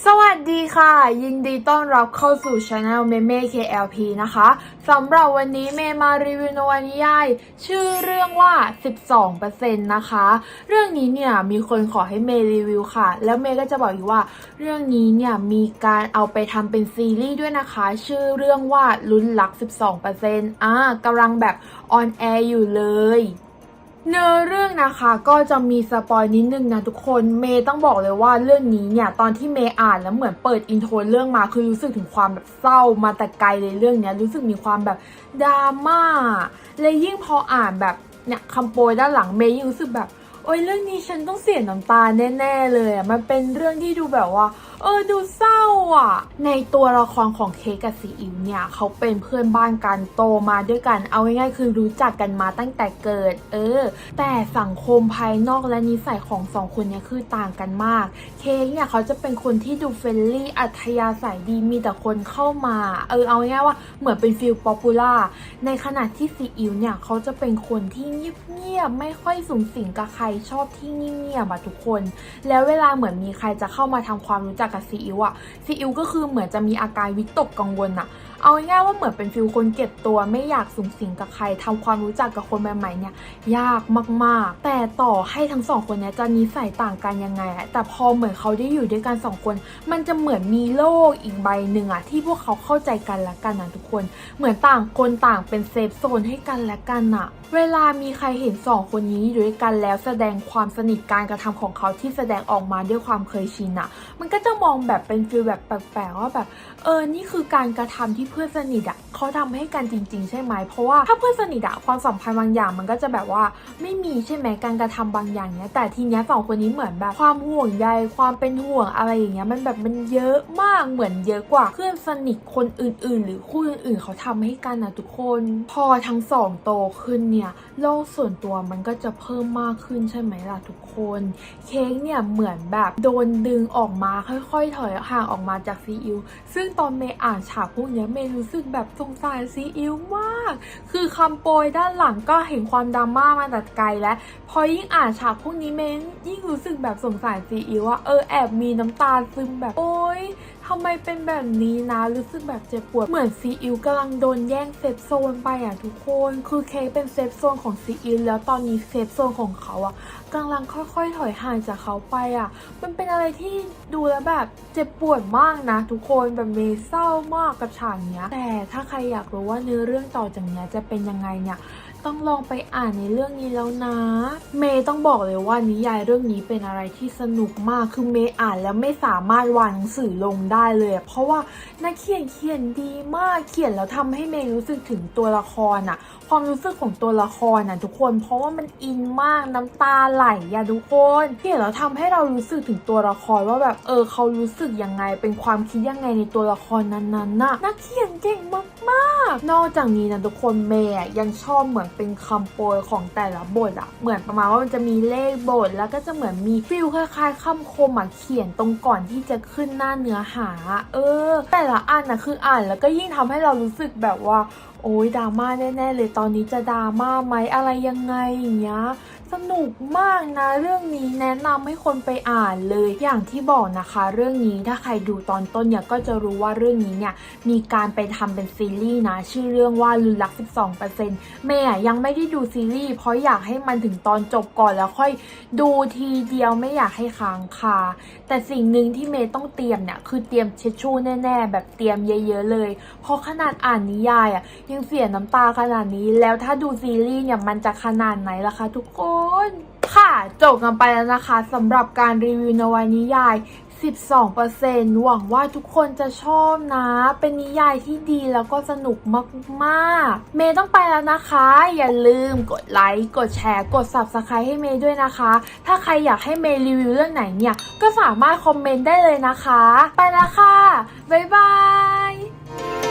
สวัสดีค่ะ ยินดีต้อนรับเข้าสู่ช anel เมเม่ KLP นะคะสำหรับวันนี้เมมารีวิวนวนิยาย ชื่อเรื่องว่า 12%นะคะ เรื่องนี้เนี่ยมีคนขอให้เมรีวิวค่ะ แล้วเมก็จะบอกอีกว่า เรื่องนี้เนี่ยมีการเอาไปทำเป็นซีรีส์ด้วยนะคะ ชื่อเรื่องว่าลุ้นลัก 12%อ่ากำลังแบบออนแอร์อยู่เลย เนื้อเรื่องนะคะก็จะมีสปอยนิดนึงนะทุกคนเมย์ต้องบอกเลยว่าเรื่องนี้เนี่ยตอนที่เมย์อ่านแล้วเหมือนเปิดอินโทรเรื่องมาคือรู้สึกถึงความแบบเศร้ามาแต่ไกลเลยเรื่องเนี้ยรู้สึกมีความแบบดราม่าเลยยิ่งพออ่านแบบเนี่ยคำโปรยด้านหลังเมย์ยิ่งรู้สึกแบบโอ้ยเรื่องนี้ฉันต้องเสียน้ำตาแน่ ๆ เลยอะมันเป็นเรื่องที่ดูแบบว่า เออดูเศร้าอะ ในตัวละครของเค้กกับซีอิ๊วเนี่ยเขาเป็นเพื่อนบ้านกันโตมาด้วยกัน เอาง่ายๆคือรู้จักกันมาตั้งแต่เกิด เออ แต่สังคมภายนอกและนิสัยของสองคนเนี่ยคือต่างกันมาก เค้กเนี่ยเขาจะเป็นคนที่ดูเฟรนลี่อัธยาศัยดีมีแต่คนเข้ามา เออเอาง่ายๆว่าเหมือนเป็นฟิลป๊อปปูล่าในขณะที่ซีอิ๊วเนี่ยเขาจะเป็นคนที่เงียบๆไม่ค่อยสูงสิงกับใครชอบที่เงียบๆอะทุกคน แล้วเวลาเหมือนมีใครจะเข้ามาทำความรู้จักกับซีอิ๊วอะซีอิ๊วก็คือเหมือนจะมีอาการวิตกกังวลอะเอาง่ายๆว่าเหมือนเป็นฟิลคนเก็บตัวไม่อยากสูงสิงกับใครทำความรู้จักกับคนใหม่ๆเนี่ยยากมากๆ แต่ต่อให้ทั้งสองคนเนี้ยจะนิสัยต่างกันยังไงอะแต่พอเหมือนเขาได้อยู่ด้วยกันสองคน มันจะเหมือนมีโลกอีกใบหนึ่งอะที่พวกเขาเข้าใจกันและกันนะทุกคน เหมือนต่างคนต่างเป็นเซฟโซนให้กันและกันอะเวลามีใครเห็นสองคนนี้อยู่ด้วยกันแล้วแสดงความสนิทการกระทำของเขาที่แสดงออกมาด้วยความเคยชินอะมันก็จะมองแบบเป็นฟิลแบบแปลกๆว่าแบบ เออ นี่คือการกระทำที่เพื่อนสนิทอะเขาทำให้กันจริง ๆ ใช่ไหม เพราะว่าถ้าเพื่อนสนิทอะความสัมพันธ์บางอย่างมันก็จะแบบว่าไม่มีใช่ไหมการกระทำบางอย่างเนี้ยแต่ทีเนี้ยสองคนนี้เหมือนแบบความห่วงใยความเป็นห่วงอะไรอย่างเงี้ยมันแบบมันเยอะมากเหมือนเยอะกว่าเพื่อนสนิทคนอื่น ๆ หรือคู่อื่นๆเขาทำให้กันนะทุกคน พอทั้งสองโตขึ้นเนี่ยโลกส่วนตัวมันก็จะเพิ่มมากขึ้นใช่ไหมล่ะทุกคน เค้กเนี่ยเหมือนแบบโดนดึงออกมาค่อยๆ ถอยห่างออกมาจากซีอิ๊วซึ่งตอนเมย์อ่านฉากพวกเนี้ยเมย์รู้สึกแบบสงสารซีอิ๊วมาก คือคำโปรยด้านหลังก็เห็นความดราม่ามาแต่ไกลแล้ว พอยิ่งอ่านฉากพวกนี้เม้นยิ่งรู้สึกแบบสงสารซีอิ๊วว่าเออแอบมีน้ำตาซึมแบบโอ๊ยทำไมเป็นแบบนี้นะ รู้สึกแบบเจ็บปวด เหมือนซีอิ๊วกำลังโดนแย่งเซฟโซนไปอะทุกคน คือเคเป็นเซฟโซนของซีอิ๊วแล้วตอนนี้เซฟโซนของเขาอะกำลังค่อยๆ ถอยห่างจากเขาไปอะ มันเป็นอะไรที่ดูแล้วแบบเจ็บปวดมากนะ ทุกคนแบบเมเศร้ามากกับฉากเนี้ย แต่ถ้าใครอยากรู้ว่าเนื้อเรื่องต่อจากเนี้ยจะเป็นยังไงเนี่ย ต้องลองไปอ่านในเรื่องนี้แล้วนะ เมย์ต้องบอกเลยว่านิยายเรื่องนี้เป็นอะไรที่สนุกมาก คือเมย์อ่านแล้วไม่สามารถวางหนังสือลงได้เลย เพราะว่านักเขียนเขียนดีมาก เขียนแล้วทำให้เมย์รู้สึกถึงตัวละครอะความรู้สึกของตัวละครอะทุกคน เพราะว่ามันอินมากน้ำตาไหลอะทุกคนเขียนแล้วทำให้เรารู้สึกถึงตัวละครว่าแบบเออเขารู้สึกยังไง เป็นความคิดยังไงในตัวละครนั้นๆน่ะนักเขียนเก่งมากๆ นอกจากนี้นะทุกคนเมย์ยังชอบเหมือนเป็นคำโปรยของแต่ละบทอะเหมือนประมาณว่ามันจะมีเลขบท แล้วก็จะเหมือนมีฟิลคล้ายๆคำคมอะเขียนตรงก่อนที่จะขึ้นหน้าเนื้อหา เออ แต่ละอันนะคืออ่านแล้วก็ยิ่งทำให้เรารู้สึกแบบว่า โอ้ยดราม่าแน่ๆเลยตอนนี้จะดราม่าไหมอะไรยังไงอย่างเงี้ยสนุกมากนะเรื่องนี้แนะนำให้คนไปอ่านเลยอย่างที่บอกนะคะ เรื่องนี้ถ้าใครดูตอนต้นเนี่ยก็จะรู้ว่าเรื่องนี้เนี่ยมีการไปทำเป็นซีรีส์นะ ชื่อเรื่องว่าลุนลัก 12%เมย์ยังไม่ได้ดูซีรีส์เพราะอยากให้มันถึงตอนจบก่อนแล้วค่อยดูทีเดียวไม่อยากให้ค้างคาแต่สิ่งหนึ่งที่เมย์ต้องเตรียมเนี่ยคือเตรียมเช็ดชู่แน่ ๆ แบบเตรียมเยอะ ๆ เลยเพราะขนาดอ่านนิยายอะยังเสียน้ำตาขนาดนี้ แล้วถ้าดูซีรีส์เนี่ยมันจะขนาดไหนล่ะคะทุกคน ค่ะจบกันไปแล้วนะคะสำหรับการรีวิวนวนิยาย 12%หวังว่าทุกคนจะชอบนะ เป็นนิยายที่ดีแล้วก็สนุกมากๆ เมย์ต้องไปแล้วนะคะ อย่าลืมกดไลค์ กดแชร์ กด Subscribe ให้เมย์ด้วยนะคะ ถ้าใครอยากให้เมย์รีวิวเรื่องไหนเนี่ย ก็สามารถคอมเมนต์ได้เลยนะคะ ไปแล้วค่ะ บ๊ายบาย